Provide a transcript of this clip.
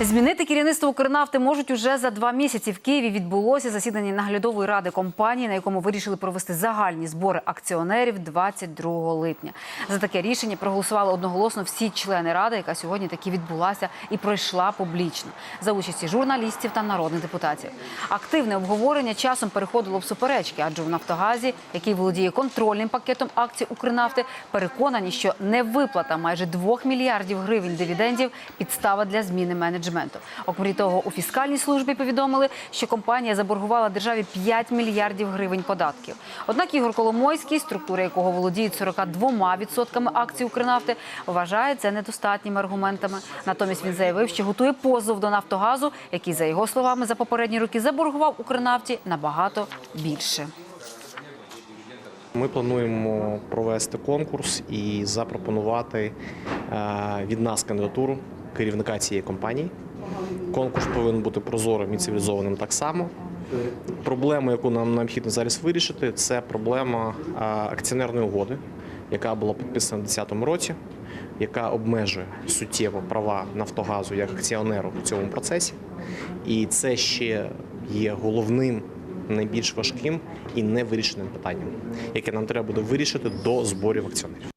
Змінити керівництво Укрнафти можуть уже за два місяці. В Києві відбулося засідання наглядової ради компанії, на якому вирішили провести загальні збори акціонерів 22 липня. За таке рішення проголосували одноголосно всі члени ради, яка сьогодні таки відбулася і пройшла публічно за участі журналістів та народних депутатів. Активне обговорення часом переходило в суперечки, адже в Нафтогазі, який володіє контрольним пакетом акцій Укрнафти, переконані, що невиплата майже 2 мільярдів гривень дивідендів підстава для зміни менеджменту. Окрім того, у фіскальній службі повідомили, що компанія заборгувала державі 5 мільярдів гривень податків. Однак Ігор Коломойський, структура якого володіють 42% акцій Укрнафти, вважає це недостатніми аргументами. Натомість він заявив, що готує позов до Нафтогазу, який, за його словами, за попередні роки заборгував Укрнафті набагато більше. Ми плануємо провести конкурс і запропонувати е, від нас кандидатуру керівника цієї компанії. Конкурс повинен бути прозорим і цивілізованим так само. Проблему, яку нам необхідно зараз вирішити, це проблема акціонерної угоди, яка була підписана у 2010 році, яка обмежує суттєво права Нафтогазу як акціонеру в цьому процесі. І це ще є головним найбільш важким і невирішеним питанням, яке нам треба буде вирішити до зборів акціонерів.